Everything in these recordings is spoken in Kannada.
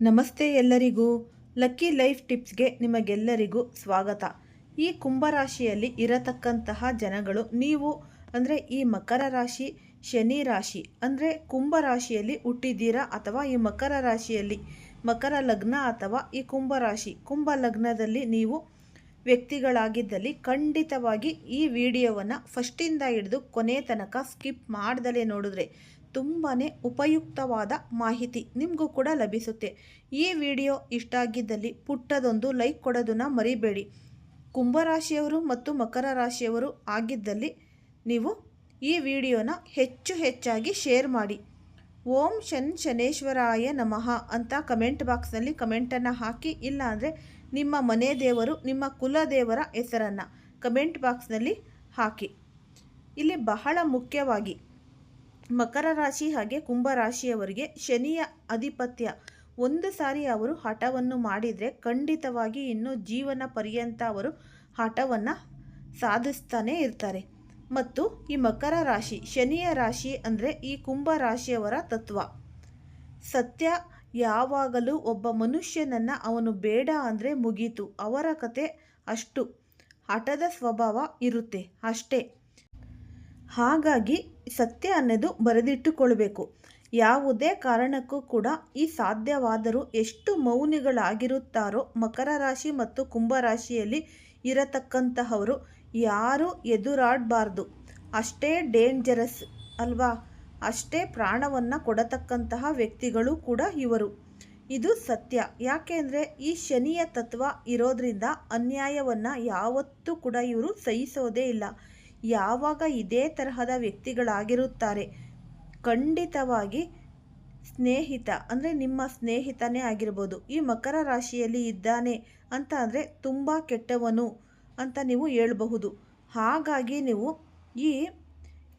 ನಮಸ್ತೆ ಎಲ್ಲರಿಗೂ. ಲಕ್ಕಿ ಲೈಫ್ ಟಿಪ್ಸ್ಗೆ ನಿಮಗೆಲ್ಲರಿಗೂ ಸ್ವಾಗತ. ಈ ಕುಂಭರಾಶಿಯಲ್ಲಿ ಇರತಕ್ಕಂತಹ ಜನಗಳು ನೀವು ಅಂದರೆ ಈ ಮಕರ ರಾಶಿ, ಶನಿ ರಾಶಿ ಅಂದರೆ ಕುಂಭರಾಶಿಯಲ್ಲಿ ಹುಟ್ಟಿದ್ದೀರಾ ಅಥವಾ ಈ ಮಕರ ರಾಶಿಯಲ್ಲಿ ಮಕರ ಲಗ್ನ ಅಥವಾ ಈ ಕುಂಭರಾಶಿ, ಕುಂಭ ಲಗ್ನದಲ್ಲಿ ನೀವು ವ್ಯಕ್ತಿಗಳಾಗಿದ್ದಲ್ಲಿ ಖಂಡಿತವಾಗಿ ಈ ವಿಡಿಯೋವನ್ನು ಫಸ್ಟಿಂದ ಹಿಡಿದು ಕೊನೆ ತನಕ ಸ್ಕಿಪ್ ಮಾಡ್ದಲೇ ನೋಡಿದ್ರೆ ತುಂಬಾ ಉಪಯುಕ್ತವಾದ ಮಾಹಿತಿ ನಿಮಗೂ ಕೂಡ ಲಭಿಸುತ್ತೆ. ಈ ವಿಡಿಯೋ ಇಷ್ಟ ಆಗಿದ್ದಲ್ಲಿ ಪುಟ್ಟದೊಂದು ಲೈಕ್ ಕೊಡೋದನ್ನು ಮರಿಬೇಡಿ. ಕುಂಭರಾಶಿಯವರು ಮತ್ತು ಮಕರ ರಾಶಿಯವರು ಆಗಿದ್ದಲ್ಲಿ ನೀವು ಈ ವಿಡಿಯೋನ ಹೆಚ್ಚು ಹೆಚ್ಚಾಗಿ ಶೇರ್ ಮಾಡಿ. ಓಂ ಶನ್ ಶನೇಶ್ವರಾಯ ನಮಃ ಅಂತ ಕಮೆಂಟ್ ಬಾಕ್ಸ್ನಲ್ಲಿ ಕಮೆಂಟನ್ನು ಹಾಕಿ ಇಲ್ಲ ಅಂದರೆ ನಿಮ್ಮ ಮನೆ ದೇವರು, ನಿಮ್ಮ ಕುಲದೇವರ ಹೆಸರನ್ನು ಕಮೆಂಟ್ ಬಾಕ್ಸ್ನಲ್ಲಿ ಹಾಕಿ. ಇಲ್ಲಿ ಬಹಳ ಮುಖ್ಯವಾಗಿ ಮಕರ ರಾಶಿ ಹಾಗೆ ಕುಂಭ ರಾಶಿಯವರಿಗೆ ಶನಿಯ ಆಧಿಪತ್ಯ ಒಂದು ಸಾರಿ ಅವರು ಹಠವನ್ನು ಮಾಡಿದರೆ ಖಂಡಿತವಾಗಿ ಇನ್ನು ಜೀವನ ಪರ್ಯಂತ ಅವರು ಹಠವನ್ನು ಸಾಧಿಸ್ತಾನೇ ಇರ್ತಾರೆ. ಮತ್ತು ಈ ಮಕರ ರಾಶಿ, ಶನಿಯ ರಾಶಿ ಅಂದರೆ ಈ ಕುಂಭ ರಾಶಿಯವರ ತತ್ವ. ಸತ್ಯ ಯಾವಾಗಲೂ ಒಬ್ಬ ಮನುಷ್ಯನನ್ನು ಅವನು ಬೇಡ ಅಂದರೆ ಮುಗೀತು, ಅವರ ಕತೆ ಅಷ್ಟು. ಹಠದ ಸ್ವಭಾವ ಇರುತ್ತೆ ಅಷ್ಟೇ. ಹಾಗಾಗಿ ಸತ್ಯ ಅನ್ನೋದು ಬರೆದಿಟ್ಟುಕೊಳ್ಬೇಕು. ಯಾವುದೇ ಕಾರಣಕ್ಕೂ ಕೂಡ ಈ ಸಾಧ್ಯವಾದರೂ ಎಷ್ಟು ಮೌನಿಗಳಾಗಿರುತ್ತಾರೋ ಮಕರ ರಾಶಿ ಮತ್ತು ಕುಂಭರಾಶಿಯಲ್ಲಿ ಇರತಕ್ಕಂತಹವರು ಯಾರೂ ಎದುರಾಡಬಾರ್ದು. ಅಷ್ಟೇ ಡೇಂಜರಸ್ ಅಲ್ವಾ? ಅಷ್ಟೇ ಪ್ರಾಣವನ್ನು ಕೊಡತಕ್ಕಂತಹ ವ್ಯಕ್ತಿಗಳು ಕೂಡ ಇವರು. ಇದು ಸತ್ಯ. ಯಾಕೆಂದರೆ ಈ ಶನಿಯ ತತ್ವ ಇರೋದ್ರಿಂದ ಅನ್ಯಾಯವನ್ನು ಯಾವತ್ತೂ ಕೂಡ ಇವರು ಸಹಿಸೋದೇ ಇಲ್ಲ. ಯಾವಾಗ ಇದೇ ತರಹದ ವ್ಯಕ್ತಿಗಳಾಗಿರುತ್ತಾರೆ? ಖಂಡಿತವಾಗಿ ಸ್ನೇಹಿತ, ಅಂದರೆ ನಿಮ್ಮ ಸ್ನೇಹಿತನೇ ಆಗಿರ್ಬೋದು. ಈ ಮಕರ ರಾಶಿಯಲ್ಲಿ ಇದ್ದಾನೆ ಅಂತ ಅಂದರೆ ತುಂಬ ಕೆಟ್ಟವನು ಅಂತ ನೀವು ಹೇಳಬಹುದು. ಹಾಗಾಗಿ ನೀವು ಈ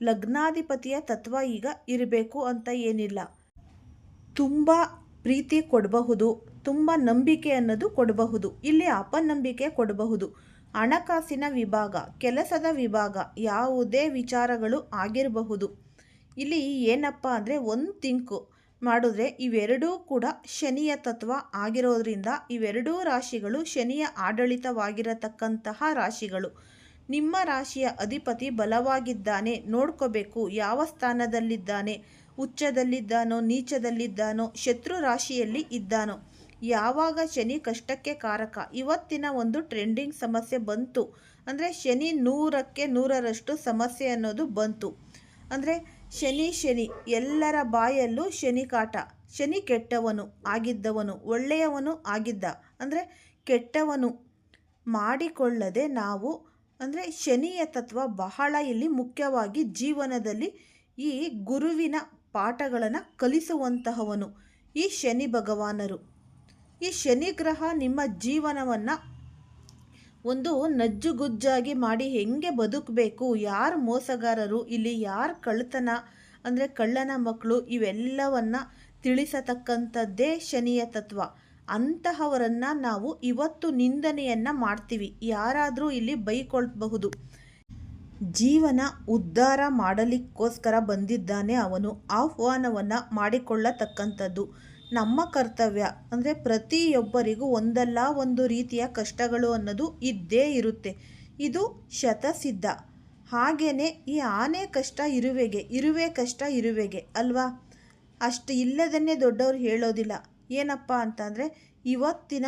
ಲಗ್ನಾಧಿಪತಿಯ ತತ್ವ ಈಗ ಇರಬೇಕು ಅಂತ ಏನಿಲ್ಲ. ತುಂಬ ಪ್ರೀತಿ ಕೊಡಬಹುದು, ತುಂಬ ನಂಬಿಕೆ ಅನ್ನೋದು ಕೊಡಬಹುದು. ಇಲ್ಲಿ ಅಪನಂಬಿಕೆ ಕೊಡಬಹುದು. ಹಣಕಾಸಿನ ವಿಭಾಗ, ಕೆಲಸದ ವಿಭಾಗ ಯಾವುದೇ ವಿಚಾರಗಳು ಆಗಿರಬಹುದು. ಇಲ್ಲಿ ಏನಪ್ಪ ಅಂದರೆ ಒಂದು ತಿಂಕು ಮಾಡಿದ್ರೆ ಇವೆರಡೂ ಕೂಡ ಶನಿಯ ತತ್ವ ಆಗಿರೋದ್ರಿಂದ ಇವೆರಡೂ ರಾಶಿಗಳು ಶನಿಯ ಆಡಳಿತವಾಗಿರತಕ್ಕಂತಹ ರಾಶಿಗಳು. ನಿಮ್ಮ ರಾಶಿಯ ಅಧಿಪತಿ ಬಲವಾಗಿದ್ದಾನೆ, ನೋಡ್ಕೋಬೇಕು ಯಾವ ಸ್ಥಾನದಲ್ಲಿದ್ದಾನೆ, ಉಚ್ಚದಲ್ಲಿದ್ದಾನೋ, ನೀಚದಲ್ಲಿದ್ದಾನೋ, ಶತ್ರು ರಾಶಿಯಲ್ಲಿ ಇದ್ದಾನೋ. ಯಾವಾಗ ಶನಿ ಕಷ್ಟಕ್ಕೆ ಕಾರಕ? ಇವತ್ತಿನ ಒಂದು ಟ್ರೆಂಡಿಂಗ್ ಸಮಸ್ಯೆ ಬಂತು. ಅಂದರೆ ಶನಿ ನೂರಕ್ಕೆ ನೂರರಷ್ಟು ಸಮಸ್ಯೆ ಅನ್ನೋದು ಬಂತು. ಅಂದರೆ ಶನಿ ಶನಿ, ಎಲ್ಲರ ಬಾಯಲ್ಲೂ ಶನಿ ಕಾಟ. ಶನಿ ಕೆಟ್ಟವನು ಆಗಿದ್ದವನು, ಒಳ್ಳೆಯವನು ಆಗಿದ್ದ. ಅಂದರೆ ಕೆಟ್ಟವನು ಮಾಡಿಕೊಳ್ಳದೆ ನಾವು, ಅಂದರೆ ಶನಿಯ ತತ್ವ ಬಹಳ ಇಲ್ಲಿ ಮುಖ್ಯವಾಗಿ ಜೀವನದಲ್ಲಿ ಈ ಗುರುವಿನ ಪಾಠಗಳನ್ನು ಕಲಿಸುವಂತಹವನು, ಈ ಶನಿ ಭಗವಾನರು. ಈ ಶನಿ ಗ್ರಹ ನಿಮ್ಮ ಜೀವನವನ್ನು ಒಂದು ನಜ್ಜುಗುಜ್ಜಾಗಿ ಮಾಡಿ ಹೆಂಗೆ ಬದುಕಬೇಕು? ಯಾರು ಮೋಸಗಾರರು? ಇಲ್ಲಿ ಯಾರು ಕಳ್ಳತನ? ಅಂದರೆ ಕಳ್ಳನ ಮಕ್ಕಳು ಇವೆಲ್ಲವನ್ನು ತಿಳಿಸತಕ್ಕಂಥದ್ದೇ ಶನಿಯ ತತ್ವ. ಅಂತಹವರನ್ನು ನಾವು ಇವತ್ತು ನಿಂದನೆಯನ್ನು ಮಾಡ್ತೀವಿ. ಯಾರಾದರೂ ಇಲ್ಲಿ ಬೈಕೊಳ್ಬಹುದು. ಜೀವನ ಉದ್ಧಾರ ಮಾಡಲಿಕ್ಕೋಸ್ಕರ ಬಂದಿದ್ದಾನೆ ಅವನು. ಆಹ್ವಾನವನ್ನು ಮಾಡಿಕೊಳ್ಳತಕ್ಕಂಥದ್ದು. ನಮ್ಮ ಕರ್ತವ್ಯ ಅಂದರೆ ಪ್ರತಿಯೊಬ್ಬರಿಗೂ ಒಂದಲ್ಲ ಒಂದು ರೀತಿಯ ಕಷ್ಟಗಳು ಅನ್ನೋದು ಇದ್ದೇ ಇರುತ್ತೆ. ಇದು ಶತಸಿದ್ಧ. ಹಾಗೆಯೇ ಈ ಆನೆ ಕಷ್ಟ ಇರುವೆಗೆ, ಇರುವೆ ಕಷ್ಟ ಇರುವೆಗೆ ಅಲ್ವಾ? ಅಷ್ಟು ಇಲ್ಲದನ್ನೇ ದೊಡ್ಡವರು ಹೇಳೋದಿಲ್ಲ. ಏನಪ್ಪ ಅಂತಂದರೆ ಇವತ್ತಿನ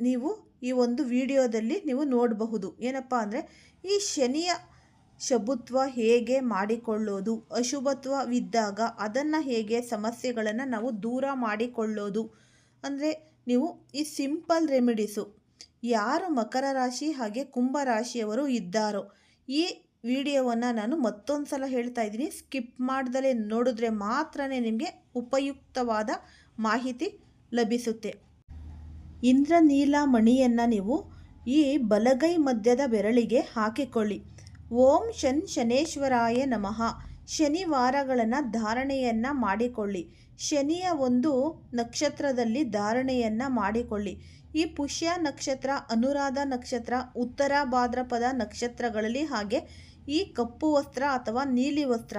ನೀವು ಈ ಒಂದು ವಿಡಿಯೋದಲ್ಲಿ ನೀವು ನೋಡಬಹುದು. ಏನಪ್ಪ ಅಂದರೆ ಈ ಶನಿಯ ಶುಭತ್ವ ಹೇಗೆ ಮಾಡಿಕೊಳ್ಳೋದು? ಅಶುಭತ್ವವಿದ್ದಾಗ ಅದನ್ನು ಹೇಗೆ ಸಮಸ್ಯೆಗಳನ್ನು ನಾವು ದೂರ ಮಾಡಿಕೊಳ್ಳೋದು? ಅಂದರೆ ನೀವು ಈ ಸಿಂಪಲ್ ರೆಮಿಡೀಸು. ಯಾರು ಮಕರ ರಾಶಿ ಹಾಗೆ ಕುಂಭ ರಾಶಿಯವರು ಇದ್ದಾರೋ, ಈ ವಿಡಿಯೋವನ್ನು ನಾನು ಮತ್ತೊಂದು ಸಲ ಹೇಳ್ತಾ ಇದ್ದೀನಿ. ಸ್ಕಿಪ್ ಮಾಡ್ದಲೇ ನೋಡಿದ್ರೆ ಮಾತ್ರ ನಿಮಗೆ ಉಪಯುಕ್ತವಾದ ಮಾಹಿತಿ ಲಭಿಸುತ್ತೆ. ಇಂದ್ರನೀಲ ಮಣಿಯನ್ನು ನೀವು ಈ ಬಲಗೈ ಮಧ್ಯದ ಬೆರಳಿಗೆ ಹಾಕಿಕೊಳ್ಳಿ. ಓಂ ಶನ್ ಶನೇಶ್ವರಾಯ ನಮಃ. ಶನಿವಾರಗಳನ್ನು ಧಾರಣೆಯನ್ನು ಮಾಡಿಕೊಳ್ಳಿ. ಶನಿಯ ಒಂದು ನಕ್ಷತ್ರದಲ್ಲಿ ಧಾರಣೆಯನ್ನು ಮಾಡಿಕೊಳ್ಳಿ. ಈ ಪುಷ್ಯ ನಕ್ಷತ್ರ, ಅನುರಾಧ ನಕ್ಷತ್ರ, ಉತ್ತರ ಭಾದ್ರಪದ ನಕ್ಷತ್ರಗಳಲ್ಲಿ ಹಾಗೆ ಈ ಕಪ್ಪು ವಸ್ತ್ರ ಅಥವಾ ನೀಲಿ ವಸ್ತ್ರ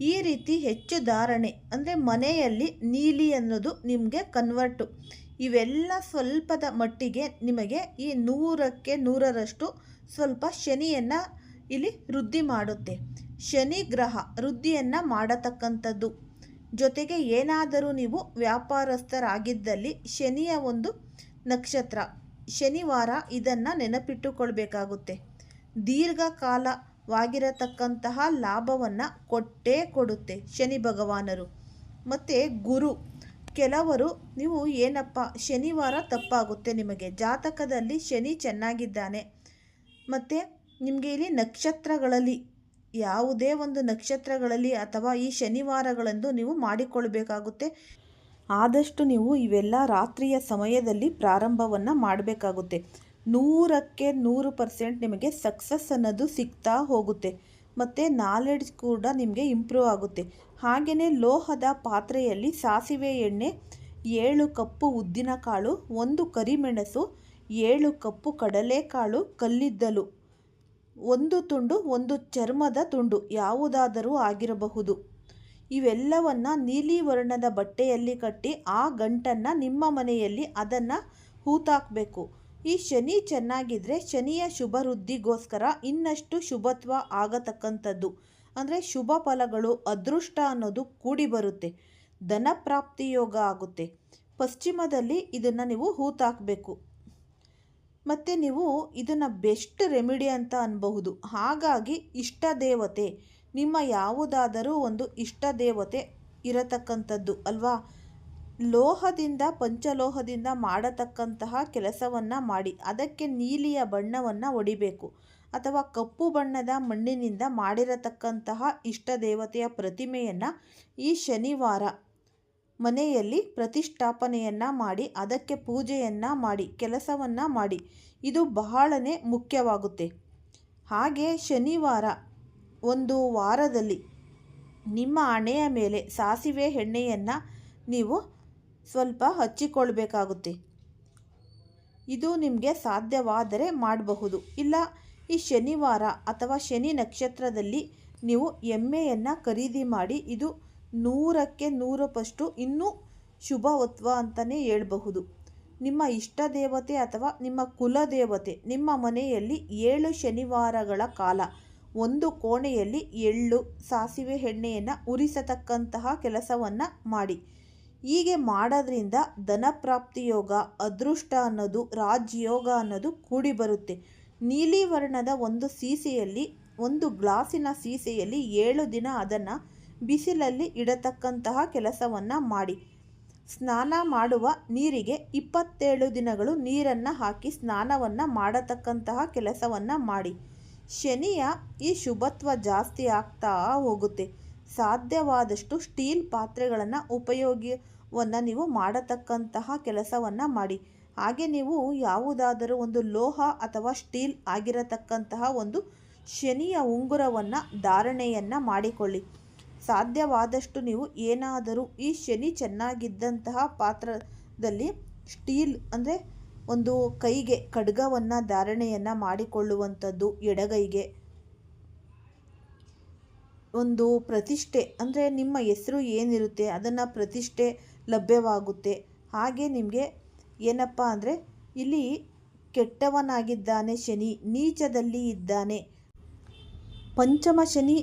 ಈ ರೀತಿ ಹೆಚ್ಚು ಧಾರಣೆ ಅಂದರೆ ಮನೆಯಲ್ಲಿ ನೀಲಿ ಅನ್ನೋದು ನಿಮಗೆ ಕನ್ವರ್ಟು ಇವೆಲ್ಲ ಸ್ವಲ್ಪದ ಮಟ್ಟಿಗೆ ನಿಮಗೆ ಈ ನೂರಕ್ಕೆ ನೂರರಷ್ಟು ಸ್ವಲ್ಪ ಶನಿಯನ್ನು ಇಲ್ಲಿ ವೃದ್ಧಿ ಮಾಡುತ್ತೆ. ಶನಿ ಗ್ರಹ ವೃದ್ಧಿಯನ್ನು ಮಾಡತಕ್ಕಂಥದ್ದು. ಜೊತೆಗೆ ಏನಾದರೂ ನೀವು ವ್ಯಾಪಾರಸ್ಥರಾಗಿದ್ದಲ್ಲಿ ಶನಿಯ ಒಂದು ನಕ್ಷತ್ರ, ಶನಿವಾರ ಇದನ್ನು ನೆನಪಿಟ್ಟುಕೊಳ್ಬೇಕಾಗುತ್ತೆ. ದೀರ್ಘಕಾಲವಾಗಿರತಕ್ಕಂತಹ ಲಾಭವನ್ನು ಕೊಟ್ಟೇ ಕೊಡುತ್ತೆ ಶನಿ ಭಗವಾನರು. ಮತ್ತು ಗುರು, ಕೆಲವರು ನೀವು ಏನಪ್ಪ, ಶನಿವಾರ ತಪ್ಪಾಗುತ್ತೆ ನಿಮಗೆ. ಜಾತಕದಲ್ಲಿ ಶನಿ ಚೆನ್ನಾಗಿದ್ದಾನೆ. ಮತ್ತು ನಿಮಗೆ ಇಲ್ಲಿ ನಕ್ಷತ್ರಗಳಲ್ಲಿ, ಯಾವುದೇ ಒಂದು ನಕ್ಷತ್ರಗಳಲ್ಲಿ ಅಥವಾ ಈ ಶನಿವಾರಗಳಂದು ನೀವು ಮಾಡಿಕೊಳ್ಬೇಕಾಗುತ್ತೆ ಆದಷ್ಟು ನೀವು ಇವೆಲ್ಲ ರಾತ್ರಿಯ ಸಮಯದಲ್ಲಿ ಪ್ರಾರಂಭವನ್ನು ಮಾಡಬೇಕಾಗುತ್ತೆ. ನೂರಕ್ಕೆ ನೂರು ಪರ್ಸೆಂಟ್ ನಿಮಗೆ ಸಕ್ಸಸ್ ಅನ್ನೋದು ಸಿಗ್ತಾ ಹೋಗುತ್ತೆ. ಮತ್ತು ನಾಲೆಡ್ಜ್ ಕೂಡ ನಿಮಗೆ ಇಂಪ್ರೂವ್ ಆಗುತ್ತೆ. ಹಾಗೆಯೇ ಲೋಹದ ಪಾತ್ರೆಯಲ್ಲಿ ಸಾಸಿವೆ ಎಣ್ಣೆ, ಏಳು ಕಪ್ಪು ಉದ್ದಿನಕಾಳು, ಒಂದು ಕರಿಮೆಣಸು ಏಳು ಕಪ್ಪು ಕಡಲೆಕಾಳು ಕಲ್ಲಿದ್ದಲು. ಒಂದು ತುಂಡು, ಒಂದು ಚರ್ಮದ ತುಂಡು, ಯಾವುದಾದರೂ ಆಗಿರಬಹುದು. ಇವೆಲ್ಲವನ್ನು ನೀಲಿ ವರ್ಣದ ಬಟ್ಟೆಯಲ್ಲಿ ಕಟ್ಟಿ ಆ ಗಂಟನ್ನು ನಿಮ್ಮ ಮನೆಯಲ್ಲಿ ಅದನ್ನು ಹೂತಾಕಬೇಕು. ಈ ಶನಿ ಚೆನ್ನಾಗಿದ್ದರೆ ಶನಿಯ ಶುಭ ವೃದ್ಧಿಗೋಸ್ಕರ ಇನ್ನಷ್ಟು ಶುಭತ್ವ ಆಗತಕ್ಕಂಥದ್ದು. ಅಂದರೆ ಶುಭ ಫಲಗಳು, ಅದೃಷ್ಟ ಅನ್ನೋದು ಕೂಡಿ ಬರುತ್ತೆ. ಧನಪ್ರಾಪ್ತಿ ಯೋಗ ಆಗುತ್ತೆ. ಪಶ್ಚಿಮದಲ್ಲಿ ಇದನ್ನು ನೀವು ಹೂತಾಕಬೇಕು. ಮತ್ತು ನೀವು ಇದನ್ನು ಬೆಸ್ಟ್ ರೆಮಿಡಿ ಅಂತ ಅನ್ಬಹುದು. ಹಾಗಾಗಿ ಇಷ್ಟ ದೇವತೆ, ನಿಮ್ಮ ಯಾವುದಾದರೂ ಒಂದು ಇಷ್ಟ ದೇವತೆ ಇರತಕ್ಕಂಥದ್ದು, ಅಲ್ವಾ? ಲೋಹದಿಂದ, ಪಂಚಲೋಹದಿಂದ ಮಾಡತಕ್ಕಂತಹ ಕೆಲಸವನ್ನು ಮಾಡಿ, ಅದಕ್ಕೆ ನೀಲಿಯ ಬಣ್ಣವನ್ನು ಹೊಡಿಬೇಕು ಅಥವಾ ಕಪ್ಪು ಬಣ್ಣದ ಮಣ್ಣಿನಿಂದ ಮಾಡಿರತಕ್ಕಂತಹ ಇಷ್ಟ ದೇವತೆಯ ಪ್ರತಿಮೆಯನ್ನು ಈ ಶನಿವಾರ ಮನೆಯಲ್ಲಿ ಪ್ರತಿಷ್ಠಾಪನೆಯನ್ನು ಮಾಡಿ, ಅದಕ್ಕೆ ಪೂಜೆಯನ್ನು ಮಾಡಿ, ಕೆಲಸವನ್ನು ಮಾಡಿ. ಇದು ಬಹಳನೇ ಮುಖ್ಯವಾಗುತ್ತೆ. ಹಾಗೆ ಶನಿವಾರ ಒಂದು ವಾರದಲ್ಲಿ ನಿಮ್ಮ ಹಣೆಯ ಮೇಲೆ ಸಾಸಿವೆ ಎಣ್ಣೆಯನ್ನು ನೀವು ಸ್ವಲ್ಪ ಹಚ್ಚಿಕೊಳ್ಬೇಕಾಗುತ್ತೆ. ಇದು ನಿಮಗೆ ಸಾಧ್ಯವಾದರೆ ಮಾಡಬಹುದು. ಇಲ್ಲ, ಈ ಶನಿವಾರ ಅಥವಾ ಶನಿ ನಕ್ಷತ್ರದಲ್ಲಿ ನೀವು ಎಮ್ಮೆಯನ್ನು ಖರೀದಿ ಮಾಡಿ, ಇದು ನೂರಕ್ಕೆ ನೂರಪ್ಪಷ್ಟು ಪಷ್ಟು ಇನ್ನೂ ಶುಭವತ್ವ ಅಂತಲೇ ಹೇಳಬಹುದು. ನಿಮ್ಮ ಇಷ್ಟ ದೇವತೆ ಅಥವಾ ನಿಮ್ಮ ಕುಲದೇವತೆ ನಿಮ್ಮ ಮನೆಯಲ್ಲಿ ಏಳು ಶನಿವಾರಗಳ ಕಾಲ. ಒಂದು ಕೋಣೆಯಲ್ಲಿ ಎಳ್ಳು, ಸಾಸಿವೆ ಎಣ್ಣೆಯನ್ನು ಉರಿಸತಕ್ಕಂತಹ ಕೆಲಸವನ್ನು ಮಾಡಿ. ಹೀಗೆ ಮಾಡೋದ್ರಿಂದ ಧನಪ್ರಾಪ್ತಿ ಯೋಗ, ಅದೃಷ್ಟ ಅನ್ನೋದು ರಾಜಯೋಗ ಅನ್ನೋದು ಕೂಡಿ ಬರುತ್ತೆ. ನೀಲಿ ವರ್ಣದ ಒಂದು ಸೀಸೆಯಲ್ಲಿ, ಒಂದು ಗ್ಲಾಸಿನ ಸೀಸೆಯಲ್ಲಿ ಏಳು ದಿನ ಅದನ್ನು ಬಿಸಿಲಲ್ಲಿ ಇಡತಕ್ಕಂತಹ ಕೆಲಸವನ್ನು ಮಾಡಿ. ಸ್ನಾನ ಮಾಡುವ ನೀರಿಗೆ ಇಪ್ಪತ್ತೇಳು ದಿನಗಳು ನೀರನ್ನು ಹಾಕಿ ಸ್ನಾನವನ್ನು ಮಾಡತಕ್ಕಂತಹ ಕೆಲಸವನ್ನು ಮಾಡಿ. ಶನಿಯ ಈ ಶುಭತ್ವ ಜಾಸ್ತಿ ಆಗ್ತಾ ಹೋಗುತ್ತೆ. ಸಾಧ್ಯವಾದಷ್ಟು ಸ್ಟೀಲ್ ಪಾತ್ರೆಗಳನ್ನು ಉಪಯೋಗವನ್ನು ನೀವು ಮಾಡತಕ್ಕಂತಹ ಕೆಲಸವನ್ನು ಮಾಡಿ. ಹಾಗೆ ನೀವು ಯಾವುದಾದರೂ ಒಂದು ಲೋಹ ಅಥವಾ ಸ್ಟೀಲ್ ಆಗಿರತಕ್ಕಂತಹ ಒಂದು ಶನಿಯ ಉಂಗುರವನ್ನು ಧಾರಣೆಯನ್ನು ಮಾಡಿಕೊಳ್ಳಿ. ಸಾಧ್ಯವಾದಷ್ಟು ನೀವು ಏನಾದರೂ ಈ ಶನಿ ಚೆನ್ನಾಗಿದ್ದಂತಹ ಪಾತ್ರದಲ್ಲಿ ಸ್ಟೀಲ್ ಅಂದರೆ ಒಂದು ಕೈಗೆ ಖಡ್ಗವನ್ನು ಧಾರಣೆಯನ್ನು ಮಾಡಿಕೊಳ್ಳುವಂಥದ್ದು, ಎಡಗೈಗೆ ಒಂದು ಪ್ರತಿಷ್ಠೆ ಅಂದರೆ ನಿಮ್ಮ ಹೆಸರು ಏನಿರುತ್ತೆ ಅದನ್ನು ಪ್ರತಿಷ್ಠೆ ಲಭ್ಯವಾಗುತ್ತೆ. ಹಾಗೆ ನಿಮಗೆ ಏನಪ್ಪ ಅಂದರೆ ಇಲ್ಲಿ ಕೆಟ್ಟವನಾಗಿದ್ದಾನೆ ಶನಿ, ನೀಚದಲ್ಲಿ ಇದ್ದಾನೆ. ಪಂಚಮ ಶನಿ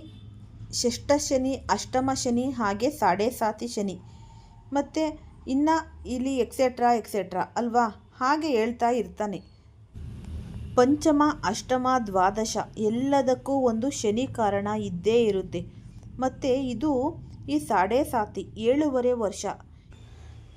ಷಷ್ಠ ಶನಿ ಅಷ್ಟಮ ಶನಿ ಹಾಗೆ ಸಾಡೆ ಸಾತಿ ಶನಿ. ಮತ್ತು ಇನ್ನು ಇಲ್ಲಿ ಎಕ್ಸೆಟ್ರಾ ಎಕ್ಸೆಟ್ರಾ ಅಲ್ವಾ? ಹಾಗೆ ಹೇಳ್ತಾ ಇರ್ತಾನೆ. ಪಂಚಮ, ಅಷ್ಟಮ, ದ್ವಾದಶ ಎಲ್ಲದಕ್ಕೂ ಒಂದು ಶನಿ ಕಾರಣ ಇದ್ದೇ ಇರುತ್ತೆ. ಮತ್ತು ಇದು ಈ ಸಾಡೆ ಸಾತಿ ಏಳೂವರೆ ವರ್ಷ.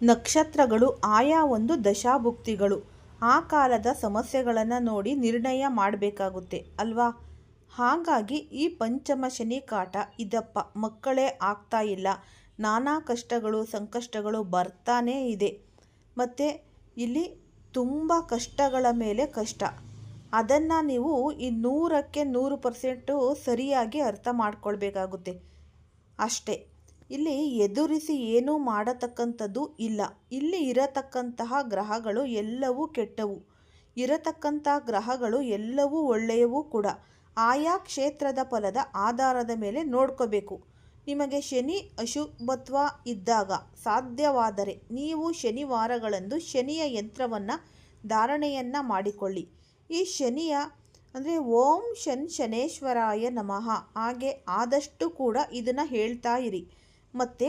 ನಕ್ಷತ್ರಗಳು ಆಯಾ ಒಂದು ದಶಾಭುಕ್ತಿಗಳು. ಆ ಕಾಲದ ಸಮಸ್ಯೆಗಳನ್ನು ನೋಡಿ ನಿರ್ಣಯ ಮಾಡಬೇಕಾಗುತ್ತೆ, ಅಲ್ವಾ? ಹಾಗಾಗಿ ಈ ಪಂಚಮ ಶನಿ ಕಾಟ ಇದಪ್ಪ. ಮಕ್ಕಳೇ ಆಗ್ತಾ ಇಲ್ಲ. ನಾನಾ ಕಷ್ಟಗಳು, ಸಂಕಷ್ಟಗಳು ಬರ್ತಾನೇ ಇದೆ. ಮತ್ತು ಇಲ್ಲಿ ತುಂಬ ಕಷ್ಟಗಳ ಮೇಲೆ ಕಷ್ಟ. ಅದನ್ನು ನೀವು ಈ ನೂರಕ್ಕೆ ನೂರು ಪರ್ಸೆಂಟು ಸರಿಯಾಗಿ ಅರ್ಥ ಮಾಡ್ಕೊಳ್ಬೇಕಾಗುತ್ತೆ. ಅಷ್ಟೇ. ಇಲ್ಲಿ ಎದುರಿಸಿ ಏನೂ ಮಾಡತಕ್ಕಂಥದ್ದು ಇಲ್ಲ. ಇಲ್ಲಿ ಇರತಕ್ಕಂತಹ ಗ್ರಹಗಳು ಎಲ್ಲವೂ ಕೆಟ್ಟವು. ಇರತಕ್ಕಂಥ ಗ್ರಹಗಳು ಎಲ್ಲವೂ ಒಳ್ಳೆಯವೂ ಕೂಡ. ಆಯಾ ಕ್ಷೇತ್ರದ ಫಲದ ಆಧಾರದ ಮೇಲೆ ನೋಡ್ಕೋಬೇಕು. ನಿಮಗೆ ಶನಿ ಅಶುಭತ್ವ ಇದ್ದಾಗ ಸಾಧ್ಯವಾದರೆ ನೀವು ಶನಿವಾರಗಳಂದು ಶನಿಯ ಯಂತ್ರವನ್ನು ಧಾರಣೆಯನ್ನು ಮಾಡಿಕೊಳ್ಳಿ. ಈ ಶನಿಯ ಅಂದರೆ ಓಂ ಶನ್ ಶನೇಶ್ವರಾಯ ನಮಃ ಹಾಗೆ ಆದಷ್ಟು ಕೂಡ ಇದನ್ನು ಹೇಳ್ತಾ ಇರಿ. ಮತ್ತು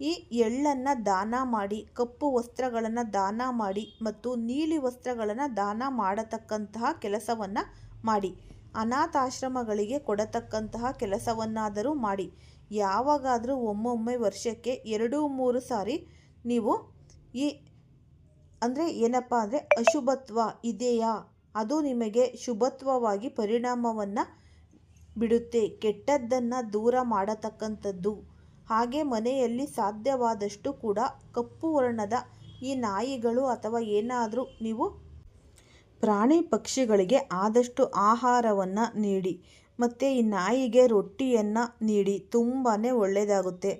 ಈ ಎಳ್ಳನ್ನು ದಾನ ಮಾಡಿ, ಕಪ್ಪು ವಸ್ತ್ರಗಳನ್ನು ದಾನ ಮಾಡಿ ಮತ್ತು ನೀಲಿ ವಸ್ತ್ರಗಳನ್ನು ದಾನ ಮಾಡತಕ್ಕಂತಹ ಕೆಲಸವನ್ನು ಮಾಡಿ. ಅನಾಥಾಶ್ರಮಗಳಿಗೆ ಕೊಡತಕ್ಕಂತಹ ಕೆಲಸವನ್ನಾದರೂ ಮಾಡಿ. ಯಾವಾಗಾದರೂ ಒಮ್ಮೊಮ್ಮೆ ವರ್ಷಕ್ಕೆ ಎರಡು, ಮೂರು ಸಾರಿ ನೀವು ಈ ಅಂದರೆ ಏನಪ್ಪ ಅಂದರೆ ಅಶುಭತ್ವ ಇದೆಯಾ? ಅದು ನಿಮಗೆ ಶುಭತ್ವವಾಗಿ ಪರಿಣಾಮವನ್ನು ಬಿಡುತ್ತೆ. ಕೆಟ್ಟದ್ದನ್ನು ದೂರ ಮಾಡತಕ್ಕಂಥದ್ದು. ಹಾಗೆ ಮನೆಯಲ್ಲಿ ಸಾಧ್ಯವಾದಷ್ಟು ಕೂಡ ಕಪ್ಪು ವರ್ಣದ ಈ ನಾಯಿಗಳು ಅಥವಾ ಏನಾದರೂ ನೀವು ಪ್ರಾಣಿ ಪಕ್ಷಿಗಳಿಗೆ ಆದಷ್ಟು ಆಹಾರವನ್ನು ನೀಡಿ, ಮತ್ತು ಈ ನಾಯಿಗೆ ರೊಟ್ಟಿಯನ್ನು ನೀಡಿ ತುಂಬಾ ಒಳ್ಳೆಯದಾಗುತ್ತೆ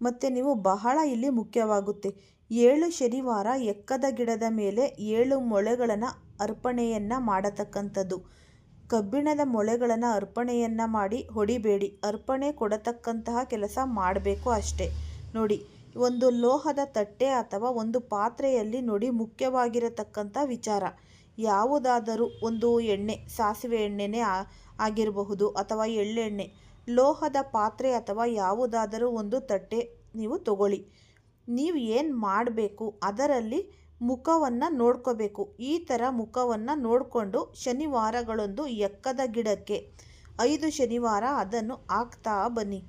ಮತ್ತು ನೀವು ಬಹಳ ಇಲ್ಲಿ ಮುಖ್ಯವಾಗುತ್ತೆ. ಏಳು ಶನಿವಾರ ಎಕ್ಕದ ಗಿಡದ ಮೇಲೆ ಏಳು ಮೊಳೆಗಳನ್ನು ಅರ್ಪಣೆಯನ್ನು ಮಾಡತಕ್ಕಂಥದ್ದು. ಕಬ್ಬಿಣದ ಮೊಳೆಗಳನ್ನು ಅರ್ಪಣೆಯನ್ನು ಮಾಡಿ ಹೊಡಿಬೇಡಿ. ಅರ್ಪಣೆ ಕೊಡತಕ್ಕಂತಹ ಕೆಲಸ ಮಾಡಬೇಕು ಅಷ್ಟೇ. ನೋಡಿ, ಒಂದು ಲೋಹದ ತಟ್ಟೆ ಅಥವಾ ಒಂದು ಪಾತ್ರೆಯಲ್ಲಿ ನೋಡಿ ಮುಖ್ಯವಾಗಿರತಕ್ಕಂಥ ವಿಚಾರ. ಯಾವುದಾದರೂ ಒಂದು ಎಣ್ಣೆ, ಸಾಸಿವೆ ಎಣ್ಣೆನೇ ಆಗಿರಬಹುದು ಅಥವಾ ಎಳ್ಳೆಣ್ಣೆ, ಲೋಹದ ಪಾತ್ರೆ ಅಥವಾ ಯಾವುದಾದರೂ ಒಂದು ತಟ್ಟೆ ನೀವು ತಗೊಳ್ಳಿ. ನೀವು ಏನು ಮಾಡಬೇಕು ಅದರಲ್ಲಿ ಮುಖವನ್ನು ನೋಡ್ಕೋಬೇಕು. ಈ ಥರ ಮುಖವನ್ನು ನೋಡಿಕೊಂಡು ಶನಿವಾರಗಳೊಂದು ಎಕ್ಕದ ಗಿಡಕ್ಕೆ ಐದು ಶನಿವಾರ ಅದನ್ನು ಹಾಕ್ತಾ ಬನ್ನಿ.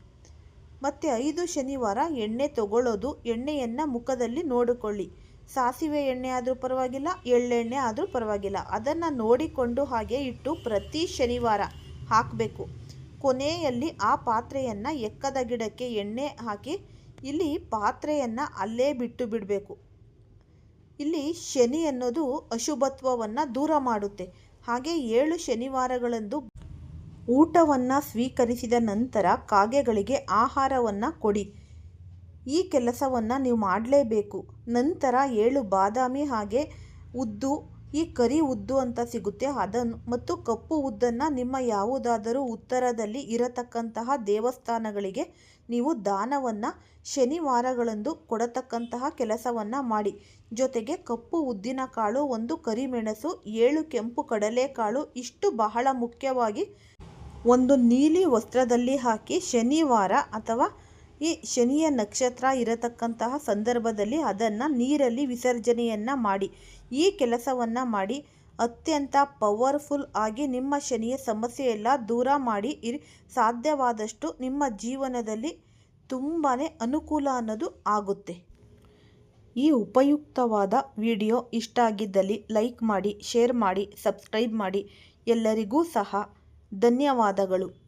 ಮತ್ತು ಐದು ಶನಿವಾರ ಎಣ್ಣೆ ತಗೊಳ್ಳೋದು ಎಣ್ಣೆಯನ್ನು ಮುಖದಲ್ಲಿ ನೋಡಿಕೊಳ್ಳಿ. ಸಾಸಿವೆ ಎಣ್ಣೆ ಆದರೂ ಪರವಾಗಿಲ್ಲ, ಎಳ್ಳೆಣ್ಣೆ ಆದರೂ ಪರವಾಗಿಲ್ಲ. ಅದನ್ನು ನೋಡಿಕೊಂಡು ಹಾಗೆ ಇಟ್ಟು ಪ್ರತಿ ಶನಿವಾರ ಹಾಕಬೇಕು. ಕೊನೆಯಲ್ಲಿ ಆ ಪಾತ್ರೆಯನ್ನು ಎಕ್ಕದ ಗಿಡಕ್ಕೆ ಎಣ್ಣೆ ಹಾಕಿ ಇಲ್ಲಿ ಪಾತ್ರೆಯನ್ನು ಅಲ್ಲೇ ಬಿಟ್ಟು ಬಿಡಬೇಕು. ಇಲ್ಲಿ ಶನಿ ಅನ್ನೋದು ಅಶುಭತ್ವವನ್ನು ದೂರ ಮಾಡುತ್ತೆ. ಹಾಗೆ ಏಳು ಶನಿವಾರಗಳಂದು ಊಟವನ್ನು ಸ್ವೀಕರಿಸಿದ ನಂತರ ಕಾಗೆಗಳಿಗೆ ಆಹಾರವನ್ನು ಕೊಡಿ. ಈ ಕೆಲಸವನ್ನು ನೀವು ಮಾಡಲೇಬೇಕು. ನಂತರ ಏಳು ಬಾದಾಮಿ ಹಾಗೆ ಉದ್ದು, ಈ ಕರಿ ಉದ್ದು ಅಂತ ಸಿಗುತ್ತೆ ಅದನ್ನು ಮತ್ತು ಕಪ್ಪು ಉದ್ದನ್ನು ನಿಮ್ಮ ಯಾವುದಾದರೂ ಉತ್ತರದಲ್ಲಿ ಇರತಕ್ಕಂತಹ ದೇವಸ್ಥಾನಗಳಿಗೆ ನೀವು ದಾನವನ್ನು ಶನಿವಾರಗಳಂದು ಕೊಡತಕ್ಕಂತಹ ಕೆಲಸವನ್ನು ಮಾಡಿ. ಜೊತೆಗೆ ಕಪ್ಪು ಉದ್ದಿನ ಕಾಳು, ಒಂದು ಕರಿಮೆಣಸು ಏಳು ಕೆಂಪು ಕಡಲೆಕಾಳು ಇಷ್ಟು ಬಹಳ ಮುಖ್ಯವಾಗಿ ಒಂದು ನೀಲಿ ವಸ್ತ್ರದಲ್ಲಿ ಹಾಕಿ ಶನಿವಾರ ಅಥವಾ ಈ ಶನಿಯ ನಕ್ಷತ್ರ ಇರತಕ್ಕಂತಹ ಸಂದರ್ಭದಲ್ಲಿ ಅದನ್ನು ನೀರಲ್ಲಿ ವಿಸರ್ಜನೆಯನ್ನು ಮಾಡಿ, ಈ ಕೆಲಸವನ್ನು ಮಾಡಿ, ಅತ್ಯಂತ ಪವರ್ಫುಲ್ ಆಗಿ ನಿಮ್ಮ ಶನಿಯ ಸಮಸ್ಯೆಯೆಲ್ಲ ದೂರ ಮಾಡಿ ಇರಿ, ಸಾಧ್ಯವಾದಷ್ಟು ನಿಮ್ಮ ಜೀವನದಲ್ಲಿ ತುಂಬಾ ಅನುಕೂಲ ಅನ್ನೋದು ಆಗುತ್ತೆ. ಈ ಉಪಯುಕ್ತವಾದ ವಿಡಿಯೋ ಇಷ್ಟ ಆಗಿದ್ದಲ್ಲಿ ಲೈಕ್ ಮಾಡಿ, ಶೇರ್ ಮಾಡಿ, ಸಬ್ಸ್ಕ್ರೈಬ್ ಮಾಡಿ, ಎಲ್ಲರಿಗೂ ಸಹ ಧನ್ಯವಾದಗಳು.